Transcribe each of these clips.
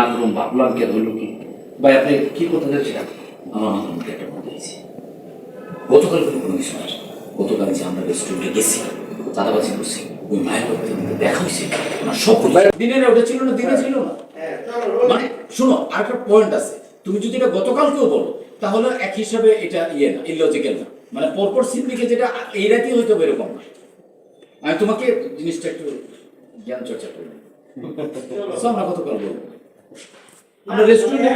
না করুন ভাবলাম কে হইল কি? ভাই আপনি কি করতে চাচ্ছিলেন আমার মাথার মধ্যে একটা কথা হয়েছে গতকাল কোনো কোনো কিছু না গতকাল যে আমরা রেস্টুরেন্টে গেছি চাঁদাবাজি করছি ওই মায়ের আমাদের দেখা হয়েছে। ওনার সব দিনে না ওটা ছিল না দিনে ছিল না? মানে শোনো আর একটা পয়েন্ট আছে। তুমি যদি এটা গতকালকেও বলো তাহলে এক হিসাবে এটা ইয়ে না ইলজিক্যাল না। মানে পরপর সিন দিকে যেটা এই রাতেই হয়তো এরকম না আমি তোমাকে জিনিসটা একটু জ্ঞান চর্চা করি আমরা গতকাল বলব। আমরা রেস্টুরেন্টে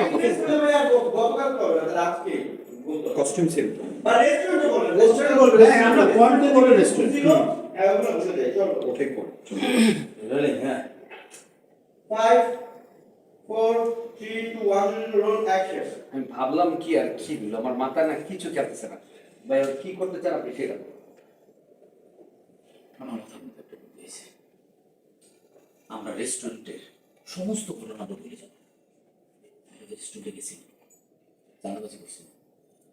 কস্টিউম সেল হ্যাঁ আমরা পয়েন্টে রেস্টুরেন্ট হ্যাঁ. আমি ভাবলাম কি আর কি দিল আমার মাথা না কিছু খেলতেছে না। ভাই কি করতে চান আপনি সেটা আমরা রেস্টুরেন্টের সমস্ত ঘটনা বলে যাব রেস্টুরেন্টে গেছি চাঁদাবাজি করছি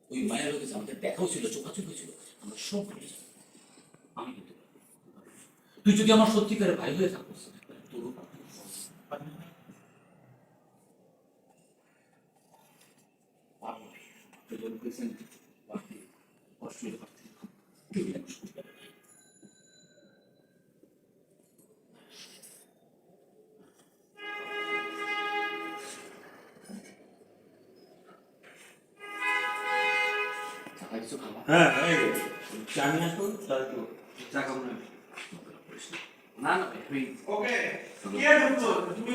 ওই মায়ের লোকে আমাদের দেখাও ছিল চোখাচোখি ছিল আমরা সব ভুলে যাব আমি কিন্তু তুই যদি আমার সত্যিকারের ভাই হয়ে থাকিস তোর অস্ট্রেলিয়া হ্যাঁ নিয়ে আসুন তার একটু চা খাব না না ওকে কে আমি. Here,